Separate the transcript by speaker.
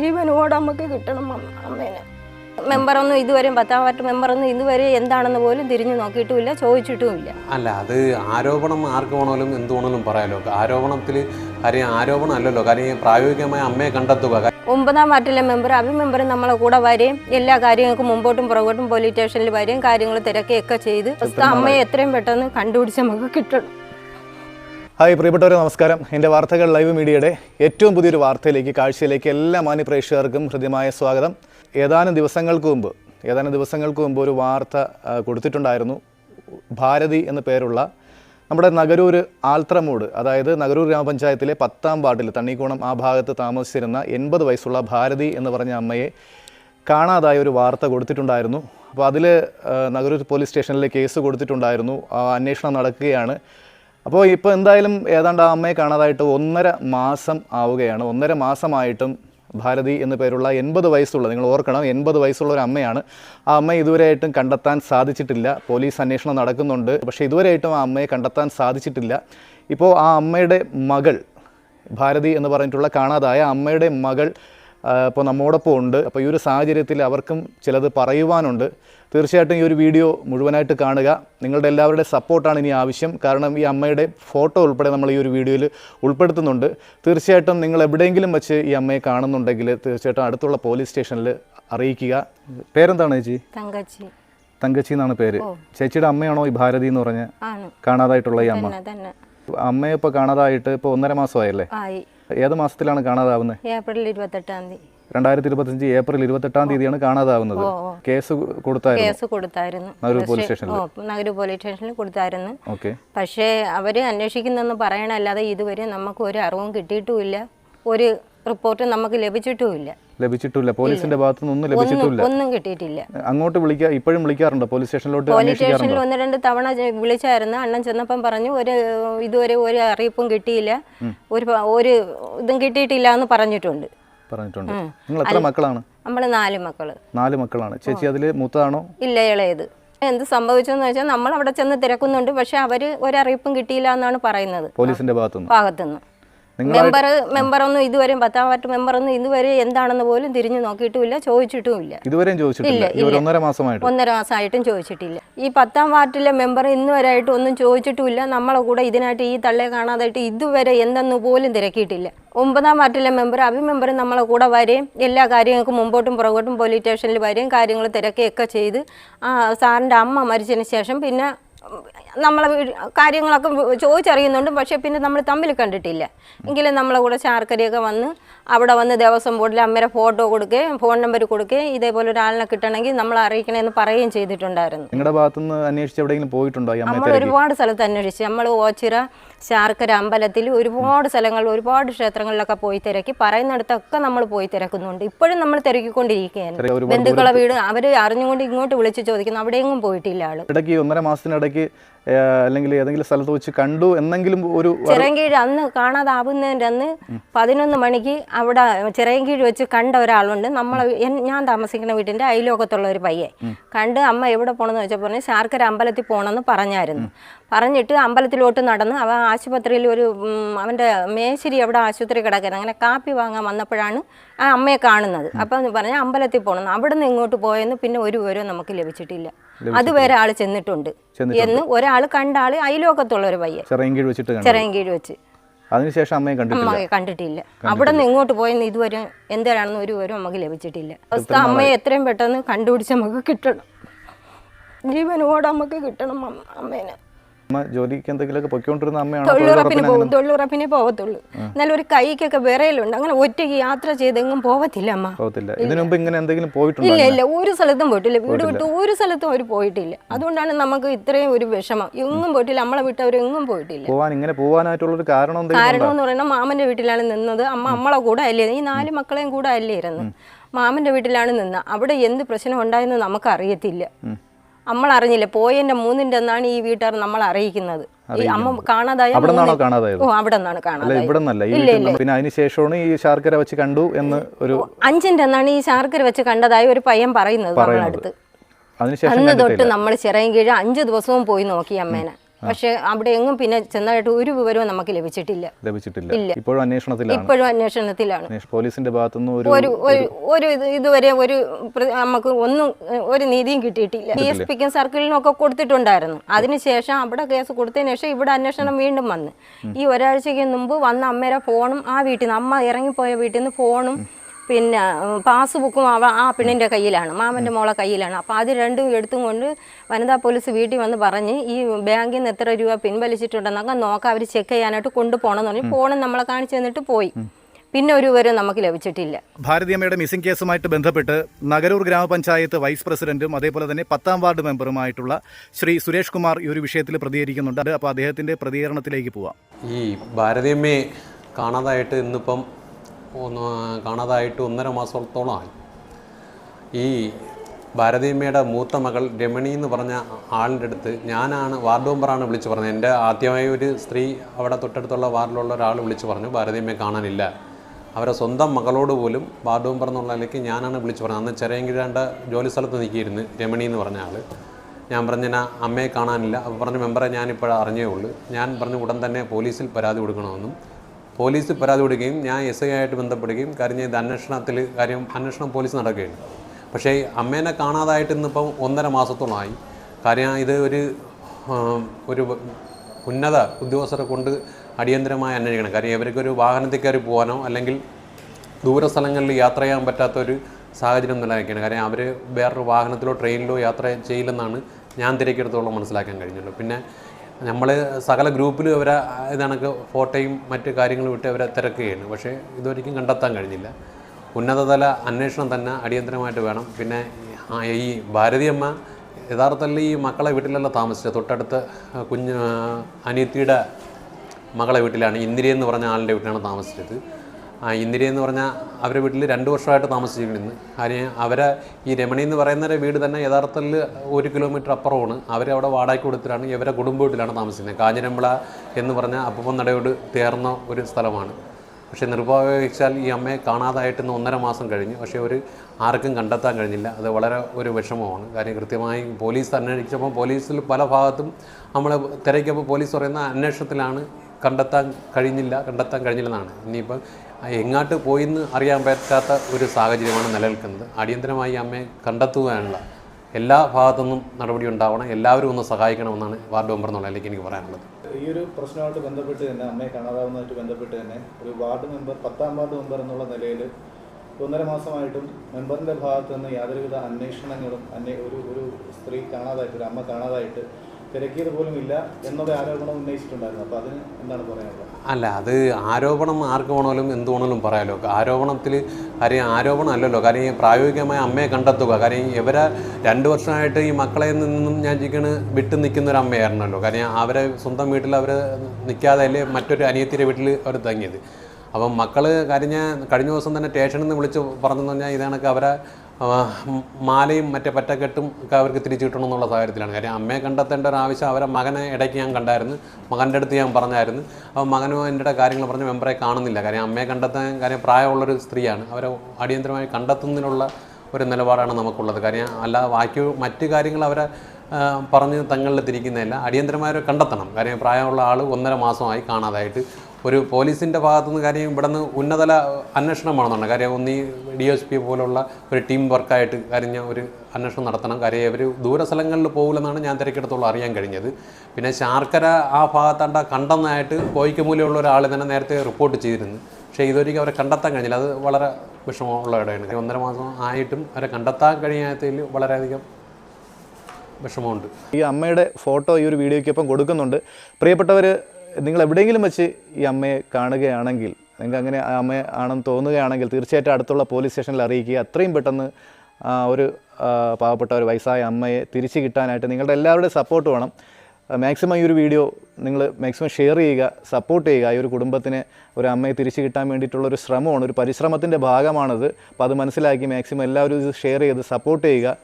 Speaker 1: ജീവനോട് നമുക്ക് കിട്ടണം അമ്മ- അമ്മേനെ. മെമ്പറൊന്നും ഇതുവരെ പത്താം വാർഡ് മെമ്പറൊന്നും ഇതുവരെ എന്താണെന്ന് പോലും തിരിഞ്ഞു നോക്കിയിട്ടുമില്ല ചോദിച്ചിട്ടുമില്ല.
Speaker 2: അല്ല അത് ആരോപണം ആർക്ക് വേണമെങ്കിലും എന്ത് വേണമെങ്കിലും പറയാലോ. ആരോപണത്തിൽ കാര്യം ആരോപണം അല്ലല്ലോ. കാര്യം പ്രായോഗികമായ അമ്മയെ കണ്ടെത്തുക.
Speaker 1: ഒമ്പതാം വാർഡിലെ മെമ്പർ അഭി മെമ്പർ നമ്മളെ കൂടെ വരെയും എല്ലാ കാര്യങ്ങൾക്കും മുമ്പോട്ടും പുറകോട്ടും പോലീസ് സ്റ്റേഷനിൽ വരെയും കാര്യങ്ങൾ തിരക്കുകയൊക്കെ ചെയ്ത് അമ്മയെ എത്രയും പെട്ടെന്ന് കണ്ടുപിടിച്ച് നമുക്ക് കിട്ടണം.
Speaker 3: ഹായ് പ്രിയപ്പെട്ടവരെ നമസ്കാരം. എന്റെ വാർത്തകൾ ലൈവ് മീഡിയയുടെ ഏറ്റവും പുതിയൊരു വാർത്തയിലേക്ക് കാഴ്ചയിലേക്ക് എല്ലാ മാന്യ പ്രേക്ഷകർക്കും ഹൃദ്യമായ സ്വാഗതം. ഏതാനും ദിവസങ്ങൾക്ക് മുമ്പ് ഏതാനും ദിവസങ്ങൾക്ക് മുമ്പ് ഒരു വാർത്ത കൊടുത്തിട്ടുണ്ടായിരുന്നു. ഭാരതി എന്ന പേരുള്ള നമ്മുടെ നഗരൂർ ആൽത്രമൂട് അതായത് നഗരൂർ ഗ്രാമപഞ്ചായത്തിലെ പത്താം വാർഡിൽ തണ്ണീക്കോണം ആ ഭാഗത്ത് താമസിച്ചിരുന്ന എൺപത് വയസ്സുള്ള ഭാരതി എന്ന് പറഞ്ഞ അമ്മയെ കാണാതായ ഒരു വാർത്ത കൊടുത്തിട്ടുണ്ടായിരുന്നു. അപ്പോൾ അതിൽ നഗരൂർ പോലീസ് സ്റ്റേഷനിലെ കേസ് കൊടുത്തിട്ടുണ്ടായിരുന്നു. അന്വേഷണം നടക്കുകയാണ്. അപ്പോൾ ഇപ്പോൾ എന്തായാലും ഏതാണ്ട് ആ അമ്മയെ കാണാതായിട്ട് ഒന്നര മാസം ആവുകയാണ്. ഒന്നര മാസമായിട്ടും ഭാരതി എന്ന പേരുള്ള എൺപത് വയസ്സുള്ള നിങ്ങൾ ഓർക്കണം എൺപത് വയസ്സുള്ള ഒരു അമ്മയാണ്. ആ അമ്മയെ ഇതുവരെയായിട്ടും കണ്ടെത്താൻ സാധിച്ചിട്ടില്ല. പോലീസ് അന്വേഷണം നടക്കുന്നുണ്ട്. പക്ഷേ ഇതുവരെയായിട്ടും ആ അമ്മയെ കണ്ടെത്താൻ സാധിച്ചിട്ടില്ല. ഇപ്പോൾ ആ അമ്മയുടെ മകൾ ഭാരതി എന്ന് പറഞ്ഞിട്ടുള്ള കാണാതായ അമ്മയുടെ മകൾ ഇപ്പോൾ നമ്മോടൊപ്പം ഉണ്ട്. അപ്പോൾ ഈ ഒരു സാഹചര്യത്തിൽ അവർക്കും ചിലത് പറയുവാനുണ്ട്. തീർച്ചയായിട്ടും ഈ ഒരു വീഡിയോ മുഴുവനായിട്ട് കാണുക. നിങ്ങളുടെ എല്ലാവരുടെ സപ്പോർട്ടാണ് ഇനി ആവശ്യം. കാരണം ഈ അമ്മയുടെ ഫോട്ടോ ഉൾപ്പെടെ നമ്മൾ ഈ ഒരു വീഡിയോയിൽ ഉൾപ്പെടുത്തുന്നുണ്ട്. തീർച്ചയായിട്ടും നിങ്ങൾ എവിടെയെങ്കിലും വെച്ച് ഈ അമ്മയെ കാണുന്നുണ്ടെങ്കിൽ തീർച്ചയായിട്ടും അടുത്തുള്ള പോലീസ് സ്റ്റേഷനിൽ അറിയിക്കുക. പേരെന്താണ് ചേച്ചി?
Speaker 1: തങ്കച്ചി.
Speaker 3: തങ്കച്ചി എന്നാണ് പേര്. ചേച്ചിയുടെ അമ്മയാണോ ഈ ഭാരതി എന്ന് പറഞ്ഞ കാണാതായിട്ടുള്ള ഈ അമ്മ? അമ്മയെ ഇപ്പോൾ കാണാതായിട്ട് ഇപ്പോൾ ഒന്നര മാസമായല്ലേ?
Speaker 1: ആയി.
Speaker 3: ഏത് മാസത്തിലാണ് കാണാതാവുന്നത്?
Speaker 1: ഏപ്രിൽ ഇരുപത്തെട്ടാം തീയതി.
Speaker 3: രണ്ടായിരത്തി ഇരുപത്തഞ്ച് ഏപ്രിൽ ഇരുപത്തെട്ടാം തീയതിയാണ് കാണാതാവുന്നത്. കേസ് കൊടുത്തായിരുന്നു.
Speaker 1: കേസ് കൊടുത്തായിരുന്നു.
Speaker 3: നഗരൂർ പോലീസ്
Speaker 1: സ്റ്റേഷനിൽ പോലീസ് സ്റ്റേഷനിൽ കൊടുത്തായിരുന്നു.
Speaker 3: ഓക്കെ.
Speaker 1: പക്ഷേ അവർ അന്വേഷിക്കുന്നെന്ന് പറയണല്ലാതെ ഇതുവരെ നമുക്ക് ഒരു അറിവും കിട്ടിയിട്ടുമില്ല. ഒരു റിപ്പോർട്ടും നമുക്ക് ലഭിച്ചിട്ടുമില്ല.
Speaker 3: ലഭിച്ചിട്ടില്ല. പോലീസിന്റെ ഭാഗത്തു നിന്നൊന്നും ലഭിച്ചിട്ടില്ല.
Speaker 1: ഒന്നും കിട്ടിയിട്ടില്ല.
Speaker 3: അങ്ങോട്ട് വിളിക്കുക ഇപ്പോഴും വിളിക്കാറുണ്ടോ? പോലീസ് സ്റ്റേഷനിലോട്ട്
Speaker 1: പോലീസ് സ്റ്റേഷനിൽ ഒന്ന് രണ്ട് തവണ വിളിച്ചായിരുന്നു. അണ്ണൻ ചെന്നപ്പം പറഞ്ഞു ഒരു ഇതുവരെ ഒരു അറിയിപ്പും കിട്ടിയില്ല. ഒരു ഒരു ഇതും കിട്ടിയിട്ടില്ല എന്ന് പറഞ്ഞിട്ടുണ്ട്.
Speaker 3: പറഞ്ഞിട്ടുണ്ട്. നിങ്ങൾ എത്ര മക്കളാണ്?
Speaker 1: നമ്മൾ നാല് മക്കൾ.
Speaker 3: നാല് മക്കളാണ്. ചേച്ചി അതിൽ മൂത്തതാണോ?
Speaker 1: ഇല്ല ഇളയത്. എന്ത് സംഭവിച്ചെന്ന് വെച്ചാൽ നമ്മൾ അവിടെ ചെന്ന് തിരക്കുന്നുണ്ട്. പക്ഷെ അവർ ഒരറിയിപ്പും കിട്ടിയില്ല എന്നാണ് പറയുന്നത്.
Speaker 3: പോലീസിന്റെ ഭാഗത്തുനിന്ന്.
Speaker 1: ഭാഗത്തുനിന്ന്. മെമ്പർ മെമ്പറൊന്നും ഇതുവരെയും പത്താം വാർഡ് മെമ്പറൊന്നും ഇതുവരെ എന്താണെന്ന് പോലും തിരിഞ്ഞു നോക്കിയിട്ടുമില്ല ചോദിച്ചിട്ടുമില്ല.
Speaker 3: ഇതുവരെയും ചോദിച്ചിട്ടില്ല. ഒന്നര മാസമായിട്ട്.
Speaker 1: ഒന്നര മാസമായിട്ടും ചോദിച്ചിട്ടില്ല. ഈ പത്താം വാർഡിലെ മെമ്പർ ഇന്ന് വരെയായിട്ട് ഒന്നും ചോദിച്ചിട്ടുമില്ല. നമ്മളെ കൂടെ ഇതിനായിട്ട് ഈ തള്ളയെ കാണാതായിട്ട് ഇതുവരെ എന്തെന്ന് പോലും തിരക്കിയിട്ടില്ല. ഒമ്പതാം വാർഡിലെ മെമ്പർ അഭി മെമ്പർ നമ്മളെ കൂടെ വരെയും എല്ലാ കാര്യങ്ങൾക്കും മുമ്പോട്ടും പുറകോട്ടും പോലീസ് സ്റ്റേഷനിൽ വരെയും കാര്യങ്ങൾ തിരക്കുകയൊക്കെ ചെയ്ത് ആ സാറിന്റെ അമ്മ മരിച്ചതിന് ശേഷം പിന്നെ നമ്മളെ കാര്യങ്ങളൊക്കെ ചോദിച്ചറിയുന്നുണ്ട് പക്ഷേ പിന്നെ നമ്മൾ തമ്മിൽ കണ്ടിട്ടില്ല. എങ്കിലും നമ്മളെ കൂടെ ശാർക്കരയൊക്കെ വന്ന് അവിടെ വന്ന് ദേവസ്വം ബോർഡിൽ അമ്മയുടെ ഫോട്ടോ കൊടുക്കുകയും ഫോൺ നമ്പർ കൊടുക്കുകയും ഇതേപോലെ ഒരാളിനെ കിട്ടണമെങ്കിൽ നമ്മൾ അറിയിക്കണമെന്ന് പറയുകയും ചെയ്തിട്ടുണ്ടായിരുന്നു.
Speaker 3: നിങ്ങളുടെ ഭാഗത്തുനിന്ന് അന്വേഷിച്ച് എവിടെയെങ്കിലും പോയിട്ടുണ്ടോ
Speaker 1: നമ്മൾ ഒരുപാട് സ്ഥലത്ത് അന്വേഷിച്ചു. നമ്മൾ ഓച്ചിറ ശാർക്കര അമ്പലത്തിൽ ഒരുപാട് സ്ഥലങ്ങളിൽ ഒരുപാട് ക്ഷേത്രങ്ങളിലൊക്കെ പോയി തിരക്കി. പറയുന്നിടത്തൊക്കെ നമ്മൾ പോയി തിരക്കുന്നുണ്ട്. ഇപ്പോഴും നമ്മൾ തിരക്കിക്കൊണ്ടിരിക്കുകയാണ്. ബന്ധുക്കളെ വീട് അവർ അറിഞ്ഞുകൊണ്ട് ഇങ്ങോട്ട് വിളിച്ച് ചോദിക്കുന്നു. അവിടെയെങ്കിലും പോയിട്ടില്ല ആൾ
Speaker 3: ഇടയ്ക്ക് ഒന്നര മാസത്തിനിടയ്ക്ക് അല്ലെങ്കിൽ ഏതെങ്കിലും സ്ഥലത്ത് വെച്ച് കണ്ടു എന്നെങ്കിലും ഒരു
Speaker 1: ചിറയൻകീഴ് അന്ന് കാണാതാവുന്നതിന്റെ അന്ന് പതിനൊന്ന് മണിക്ക് അവിടെ ചിറയൻകീഴ് വെച്ച് കണ്ട ഒരാളുണ്ട്. നമ്മൾ ഞാൻ താമസിക്കുന്ന വീട്ടിന്റെ അയലോകത്തുള്ള ഒരു പയ്യെ കണ്ട് അമ്മ എവിടെ പോകണമെന്ന് വെച്ചാൽ പറഞ്ഞു ശാർക്കര അമ്പലത്തിൽ പോകണമെന്ന് പറഞ്ഞായിരുന്നു. പറഞ്ഞിട്ട് അമ്പലത്തിലോട്ട് നടന്ന് അവ ആശുപത്രിയിൽ ഒരു അവന്റെ മേശരി അവിടെ ആശുപത്രി കിടക്കുന്നത് അങ്ങനെ കാപ്പി വാങ്ങാൻ വന്നപ്പോഴാണ് ആ അമ്മയെ കാണുന്നത്. അപ്പം പറഞ്ഞാൽ അമ്പലത്തിൽ പോകണം അവിടെ നിന്ന് ഇങ്ങോട്ട് പോയെന്ന് പിന്നെ ഒരു വിവരവും നമുക്ക് ലഭിച്ചിട്ടില്ല. അതുവരെ ആൾ ചെന്നിട്ടുണ്ട്. എന്ന് ഒരാൾ കണ്ട ആൾ അയലോക്കത്തുള്ള ഒരു പയ്യൻ.
Speaker 3: ചെറിയൻകീഴ് വെച്ചിട്ട്
Speaker 1: വെച്ച്.
Speaker 3: അതിനുശേഷം അമ്മയെ കണ്ടിട്ടില്ല.
Speaker 1: അമ്മയെ കണ്ടിട്ടില്ല. അവിടെ നിന്ന് ഇങ്ങോട്ട് പോയെന്ന് ഇതുവരെ എന്താണെന്ന് ഒരു വിവരം നമുക്ക് ലഭിച്ചിട്ടില്ല. അവസ്ഥ അമ്മയെ എത്രയും പെട്ടെന്ന് കണ്ടുപിടിച്ച് നമുക്ക് കിട്ടണം. ജീവനോട് നമുക്ക് കിട്ടണം അമ്മ- അമ്മേനെ.
Speaker 3: അമ്മ ജോലിക്ക് എന്തെങ്കിലുമൊക്കെ പൊയ്ക്കൊണ്ടിരുന്ന അമ്മയാണ്?
Speaker 1: തൊഴിലുറപ്പിന് പോകും തൊഴിലുറപ്പിനെ പോകത്തുള്ളൂ. എന്നാലും ഒരു കൈക്കൊക്കെ വിറയലുണ്ട് അങ്ങനെ ഒറ്റയ്ക്ക് യാത്ര ചെയ്തെങ്ങും പോകത്തില്ല അമ്മ.
Speaker 3: പോകത്തില്ല ഇതിനു മുമ്പ് ഇങ്ങനെ എന്തെങ്കിലും പോയിട്ടുണ്ടോ
Speaker 1: ഇല്ല ഇല്ല. ഒരു സ്ഥലത്തും പോയിട്ടില്ല. വീട് വിട്ട് ഒരു സ്ഥലത്തും അവർ പോയിട്ടില്ല. അതുകൊണ്ടാണ് നമുക്ക് ഇത്രയും ഒരു വിഷമം. എങ്ങും പോയിട്ടില്ല. നമ്മളെ വിട്ട് അവരെങ്ങും പോയിട്ടില്ല.
Speaker 3: പോവാൻ ഇങ്ങനെ പോവാനായിട്ടുള്ളൊരു കാരണം എന്തെങ്കിലും
Speaker 1: കാരണം എന്ന് പറയുന്നത് മാമന്റെ വീട്ടിലാണ് നിന്നത്. അമ്മ നമ്മളെ കൂടെ അല്ലേ? ഈ നാല് മക്കളെയും കൂടെ അല്ലേ ഇരുന്ന്. മാമന്റെ വീട്ടിലാണ് നിന്ന് അവിടെ എന്ത് പ്രശ്നം ഉണ്ടായെന്ന് നമുക്ക് അറിയത്തില്ല നമ്മൾ അറിഞ്ഞില്ല പോയതിന്റെ മൂന്നിന്റെ എന്നാണ് ഈ വീട്ടുകാർ നമ്മൾ അറിയിക്കുന്നത്. ഈ അമ്മ കാണാതായ
Speaker 3: അവിടെ നിന്നാണോ കാണാതായത്?
Speaker 1: ഓ അവിടെ നിന്നാണ്
Speaker 3: അല്ല
Speaker 1: കാണാതായത്.
Speaker 3: ഇവിടെ നിന്നല്ല ഈ
Speaker 1: ഇല്ല,
Speaker 3: വീട്ടിൽ നിന്ന് പിന്നെ ഈ ശാർക്കര വെച്ച് കണ്ടു എന്ന് ഒരു
Speaker 1: അഞ്ചിന്റെ എന്നാണ് ഈ ശാർക്കര വെച്ച് കണ്ടതായി ഒരു പയ്യൻ പറയുന്നത്
Speaker 3: പറയുന്നത്.
Speaker 1: നമ്മളടുത്ത്
Speaker 3: അതിനുശേഷം
Speaker 1: അന്ന് തൊട്ട്
Speaker 3: കണ്ടിട്ടില്ല
Speaker 1: നമ്മൾ ചിറയും കീഴ് അഞ്ച് ദിവസവും പോയി നോക്കി അമ്മേനെ. പക്ഷെ അവിടെ എങ്ങും പിന്നെ ചെന്നതായിട്ട് ഒരു വിവരവും നമുക്ക് ലഭിച്ചിട്ടില്ല.
Speaker 3: ലഭിച്ചിട്ടില്ല. ഇപ്പോഴും അന്വേഷണത്തിലാണ്.
Speaker 1: ഇപ്പോഴും അന്വേഷണത്തിലാണ്.
Speaker 3: അന്വേഷ- പോലീസിന്റെ ഭാഗത്തുനിന്ന് ഒരു
Speaker 1: ഒരു ഇതുവരെ ഒരു നമുക്ക് ഒന്നും ഒരു നീതിയും കിട്ടിയിട്ടില്ല. ഡി എസ് പിക്കും സർക്കിളിനും ഒക്കെ കൊടുത്തിട്ടുണ്ടായിരുന്നു അതിനുശേഷം അവിടെ കേസ് കൊടുത്തതിന് ശേഷം ഇവിടെ അന്വേഷണം വീണ്ടും വന്ന്. ഈ ഒരാഴ്ചയ്ക്ക് മുമ്പ് വന്ന അമ്മയുടെ ഫോണും ആ വീട്ടിൽ നിന്ന് അമ്മ ഇറങ്ങിപ്പോയ വീട്ടിൽ നിന്ന് ഫോണും പിന്നെ പാസ്ബുക്കും അവ ആ പെണ്ണിന്റെ കയ്യിലാണ് മാമന്റെ മോളെ കയ്യിലാണ്. അപ്പോൾ അത് രണ്ടും എടുത്തും കൊണ്ട് വനിതാ പോലീസ് വീട്ടിൽ വന്ന് പറഞ്ഞ് ഈ ബാങ്കിൽ നിന്ന് എത്ര രൂപ പിൻവലിച്ചിട്ടുണ്ടെന്നൊക്കെ നോക്കാം അവർ ചെക്ക് ചെയ്യാനായിട്ട് കൊണ്ടുപോകണമെന്ന് പറഞ്ഞു ഫോണും നമ്മളെ കാണിച്ചു തന്നിട്ട് പോയി. പിന്നെ ഒരു വിവരം നമുക്ക് ലഭിച്ചിട്ടില്ല.
Speaker 3: ഭാരതീയമ്മയുടെ മിസ്സിംഗ് കേസുമായിട്ട് ബന്ധപ്പെട്ട് നഗരൂർ ഗ്രാമപഞ്ചായത്ത് വൈസ് പ്രസിഡന്റും അതേപോലെ തന്നെ പത്താം വാർഡ് മെമ്പറുമായിട്ടുള്ള ശ്രീ സുരേഷ് കുമാർ ഈ ഒരു വിഷയത്തിൽ പ്രതികരിക്കുന്നുണ്ട്. അപ്പോൾ അദ്ദേഹത്തിന്റെ പ്രതികരണത്തിലേക്ക് പോവാം.
Speaker 2: ഈ ഭാരതീയമ്മയെ കാണാതായിട്ട് ഇന്നിപ്പം ഒന്ന് കാണാതായിട്ട് ഒന്നര മാസത്തോളമായി. ഈ ഭാരതീയമ്മയുടെ മൂത്ത മകൾ രമണി എന്ന് പറഞ്ഞ ആളിന്റെ അടുത്ത് ഞാനാണ് വാർഡ് മെമ്പറാണ് വിളിച്ചു പറഞ്ഞത്. എന്റെ ആദ്യമായി ഒരു സ്ത്രീ അവിടെ തൊട്ടടുത്തുള്ള വാർഡിലുള്ള ഒരാൾ വിളിച്ചു പറഞ്ഞു ഭാരതീയമ്മയെ കാണാനില്ല. അവരെ സ്വന്തം മകളോട് പോലും വാർഡ് മെമ്പർ എന്നുള്ള നിലയ്ക്ക് ഞാനാണ് വിളിച്ചു പറഞ്ഞത്. അന്ന് ചെറിയങ്കിഴാണ്ട ജോലി സ്ഥലത്ത് നിൽക്കിയിരുന്നു രമണി എന്ന് പറഞ്ഞ ആൾ ഞാൻ പറഞ്ഞ അമ്മയെ കാണാനില്ല. അപ്പോൾ പറഞ്ഞ മെമ്പറെ ഞാനിപ്പോഴേ അറിഞ്ഞേ ഉള്ളൂ. ഞാൻ പറഞ്ഞു ഉടൻ തന്നെ പോലീസിൽ പരാതി കൊടുക്കണമെന്നും പോലീസിൽ പരാതി കൊടുക്കുകയും ഞാൻ എസ് ഐ ആയിട്ട് ബന്ധപ്പെടുകയും കാര്യം ഇത് അന്വേഷണത്തിൽ കാര്യം അന്വേഷണം പോലീസ് നടക്കുകയാണ്. പക്ഷേ അമ്മേനെ കാണാതായിട്ട് ഇന്നിപ്പം ഒന്നര മാസത്തോളമായി. കാര്യം ഇത് ഒരു ഒരു ഉന്നത ഉദ്യോഗസ്ഥരെ കൊണ്ട് അടിയന്തരമായി അന്വേഷിക്കണം. കാര്യം ഇവർക്കൊരു വാഹനത്തിൽ കയറി പോകാനോ അല്ലെങ്കിൽ ദൂര സ്ഥലങ്ങളിൽ യാത്ര ചെയ്യാൻ പറ്റാത്ത ഒരു സാഹചര്യം നിലനിൽക്കുകയാണ്. കാര്യം അവർ വേറൊരു വാഹനത്തിലോ ട്രെയിനിലോ യാത്ര ചെയ്യില്ലെന്നാണ് ഞാൻ തിരക്കെടുത്തോളം മനസ്സിലാക്കാൻ കഴിഞ്ഞുള്ളൂ പിന്നെ നമ്മൾ സകല ഗ്രൂപ്പിലും അവരെ ഇതണക്ക് ഫോട്ടോയും മറ്റ് കാര്യങ്ങളും ഇട്ട് അവരെ തിരക്കുകയാണ്. പക്ഷേ ഇതൊരിക്കലും കണ്ടെത്താൻ കഴിഞ്ഞില്ല. ഉന്നതതല അന്വേഷണം തന്നെ അടിയന്തരമായിട്ട് വേണം. പിന്നെ ഈ ഭാരതിയമ്മ യഥാർത്ഥത്തിൽ ഈ മക്കളെ വീട്ടിലല്ല താമസിച്ചത്. തൊട്ടടുത്ത് കുഞ്ഞ് അനിയത്തിയുടെ മകളെ വീട്ടിലാണ്. ഇന്ദിര എന്ന് പറഞ്ഞ ആളിന്റെ വീട്ടിലാണ് താമസിച്ചത്. ഇന്ദിര എന്ന് പറഞ്ഞാൽ അവരുടെ വീട്ടിൽ രണ്ട് വർഷമായിട്ട് താമസിച്ചിരുന്നു കാര്യം അവരെ ഈ രമണി എന്ന് പറയുന്നവരെ വീട് തന്നെ യഥാർത്ഥത്തിൽ ഒരു കിലോമീറ്റർ അപ്പുറമാണ്. അവരവിടെ വാടകയ്ക്ക് കൊടുത്തിട്ടാണ് ഇവരെ കുടുംബ വീട്ടിലാണ് താമസിക്കുന്നത്. കാഞ്ഞിരമ്പള എന്ന് പറഞ്ഞ അപ്പം നടയോട് തേർന്ന ഒരു സ്ഥലമാണ്. പക്ഷേ നിർഭാഗ്യവശാൽ ഈ അമ്മയെ കാണാതായിട്ട് ഇന്ന് ഒന്നര മാസം കഴിഞ്ഞു. പക്ഷേ ഒരു ആർക്കും കണ്ടെത്താൻ കഴിഞ്ഞില്ല. അത് വളരെ ഒരു വിഷമമാണ്. കാര്യം കൃത്യമായി പോലീസ് അന്വേഷിച്ചപ്പോൾ പോലീസിൽ പല ഭാഗത്തും നമ്മൾ തിരക്കിയപ്പോൾ പോലീസ് പറയുന്ന അന്വേഷണത്തിലാണ് കണ്ടെത്താൻ കഴിഞ്ഞില്ല കണ്ടെത്താൻ കഴിഞ്ഞില്ലെന്നാണ്. ഇനിയിപ്പം എങ്ങാട്ട് പോയിന്ന് അറിയാൻ പറ്റാത്ത ഒരു സാഹചര്യമാണ് നിലനിൽക്കുന്നത്. അടിയന്തരമായി അമ്മയെ കണ്ടെത്തുവാനുള്ള എല്ലാ ഭാഗത്തുനിന്നും നടപടി ഉണ്ടാവണം. എല്ലാവരും ഒന്ന് സഹായിക്കണമെന്നാണ് വാർഡ് മെമ്പർ എന്നുള്ള നിലയ്ക്ക് എനിക്ക് പറയാനുള്ളത്.
Speaker 3: ഈ ഒരു പ്രശ്നമായിട്ട് ബന്ധപ്പെട്ട് തന്നെ അമ്മയെ കാണാതാവുന്നതായിട്ട് ബന്ധപ്പെട്ട് തന്നെ ഒരു വാർഡ് മെമ്പർ പത്താം വാർഡ് മെമ്പർ എന്നുള്ള നിലയിൽ ഒന്നര മാസമായിട്ടും മെമ്പറിന്റെ ഭാഗത്ത് നിന്ന് യാതൊരുവിധ അന്വേഷണങ്ങളും അന്വേ ഒരു ഒരു സ്ത്രീ കാണാതായിട്ട് ഒരു അമ്മ കാണാതായിട്ട് തിരക്കിയത് പോലും ഇല്ല എന്നൊരു ആരോപണം ഉന്നയിച്ചിട്ടുണ്ടായിരുന്നു. അപ്പോൾ അതിന് എന്താണ് പറയാനുള്ളത്?
Speaker 2: അല്ല അത് ആരോപണം ആർക്ക് വേണമെങ്കിലും എന്ത് വേണമെങ്കിലും പറയാമല്ലോ ആരോപണത്തിൽ കാര്യം ആരോപണം അല്ലല്ലോ കാര്യം ഈ പ്രായോഗികമായ അമ്മയെ കണ്ടെത്തുക. കാര്യം ഇവരെ രണ്ട് വർഷമായിട്ട് ഈ മക്കളെ നിന്നും ഞാൻ ചിക്കണ് വിട്ടു നിൽക്കുന്ന ഒരു അമ്മയായിരുന്നല്ലോ. കാര്യം അവരെ സ്വന്തം വീട്ടിൽ അവർ നിൽക്കാതെ മറ്റൊരു അനിയത്തിന്റെ വീട്ടിൽ അവർ തങ്ങിയത്. അപ്പം മക്കൾ കഴിഞ്ഞ കഴിഞ്ഞ ദിവസം തന്നെ സ്റ്റേഷനിൽ നിന്ന് വിളിച്ച് പറഞ്ഞെന്ന് പറഞ്ഞാൽ ഇതാണൊക്കെ അവരെ മാലയും മറ്റേ പറ്റക്കെട്ടും ഒക്കെ അവർക്ക് തിരിച്ചു കിട്ടണം എന്നുള്ള സാഹചര്യത്തിലാണ്. കാര്യം അമ്മയെ കണ്ടെത്തേണ്ട ഒരു ആവശ്യം അവരെ മകനെ ഇടയ്ക്ക് ഞാൻ കണ്ടായിരുന്നു. മകന്റെ അടുത്ത് ഞാൻ പറഞ്ഞായിരുന്നു. അപ്പോൾ മകനോ എന്റെ കാര്യങ്ങൾ പറഞ്ഞ് മെമ്പറെ കാണുന്നില്ല. കാര്യം അമ്മയെ കണ്ടെത്താൻ കാര്യം പ്രായമുള്ളൊരു സ്ത്രീയാണ്. അവരെ അടിയന്തരമായി കണ്ടെത്തുന്നതിനുള്ള ഒരു നിലപാടാണ് നമുക്കുള്ളത്. കാര്യം അല്ല ബാക്കി മറ്റു കാര്യങ്ങൾ അവരെ പറഞ്ഞ് തങ്ങളിൽ തിരിക്കുന്നതല്ല. അടിയന്തരമായവരെ കണ്ടെത്തണം. കാര്യം പ്രായമുള്ള ആൾ ഒന്നര മാസമായി കാണാതായിട്ട് ഒരു പോലീസിന്റെ ഭാഗത്തുനിന്ന് കാര്യം ഇവിടെ നിന്ന് ഉന്നതല അന്വേഷണമാണെന്നാണ്. കാര്യം ഒന്ന് ഡി എസ് പി പോലുള്ള ഒരു ടീം വർക്കായിട്ട് കാര്യം ഞാൻ ഒരു അന്വേഷണം നടത്തണം. കാര്യം ഇവർ ദൂര സ്ഥലങ്ങളിൽ പോകില്ലെന്നാണ് ഞാൻ തിരക്കെടുത്തോളം അറിയാൻ കഴിഞ്ഞത്. പിന്നെ ശാർക്കര ആ ഭാഗത്താണ്ട കണ്ടെന്നായിട്ട് കോയിക്കമൂലമുള്ള ഒരാൾ തന്നെ നേരത്തെ റിപ്പോർട്ട് ചെയ്തിരുന്നു. പക്ഷേ ഇതൊരിക്കലും അവരെ കണ്ടെത്താൻ കഴിഞ്ഞില്ല. അത് വളരെ വിഷമമുള്ള ഇടമാണ് ഒന്നര മാസം ആയിട്ടും അവരെ കണ്ടെത്താൻ കഴിയാത്തതിൽ വളരെയധികം വിഷമമുണ്ട്.
Speaker 3: ഈ അമ്മയുടെ ഫോട്ടോ ഈ ഒരു വീഡിയോയ്ക്കൊപ്പം കൊടുക്കുന്നുണ്ട്. പ്രിയപ്പെട്ടവർ നിങ്ങൾ എവിടെയെങ്കിലും വെച്ച് ഈ അമ്മയെ കാണുകയാണെങ്കിൽ നിങ്ങൾക്ക് അങ്ങനെ ആ അമ്മയെ ആണെന്ന് തോന്നുകയാണെങ്കിൽ തീർച്ചയായിട്ടും അടുത്തുള്ള പോലീസ് സ്റ്റേഷനിൽ അറിയിക്കുക. അത്രയും പെട്ടെന്ന് ഒരു പാവപ്പെട്ട ഒരു വയസ്സായ അമ്മയെ തിരിച്ചു കിട്ടാനായിട്ട് നിങ്ങളുടെ എല്ലാവരുടെയും സപ്പോർട്ട് വേണം. മാക്സിമം ഈ ഒരു വീഡിയോ നിങ്ങൾ മാക്സിമം ഷെയർ ചെയ്യുക സപ്പോർട്ട് ചെയ്യുക. ഈ ഒരു കുടുംബത്തിന് ഒരു അമ്മയെ തിരിച്ചു കിട്ടാൻ വേണ്ടിയിട്ടുള്ള ഒരു ശ്രമമാണ് ഒരു പരിശ്രമത്തിന്റെ ഭാഗമാണത്. അപ്പോൾ അത് മനസ്സിലാക്കി മാക്സിമം എല്ലാവരും ഇത് ഷെയർ ചെയ്ത് സപ്പോർട്ട് ചെയ്യുക.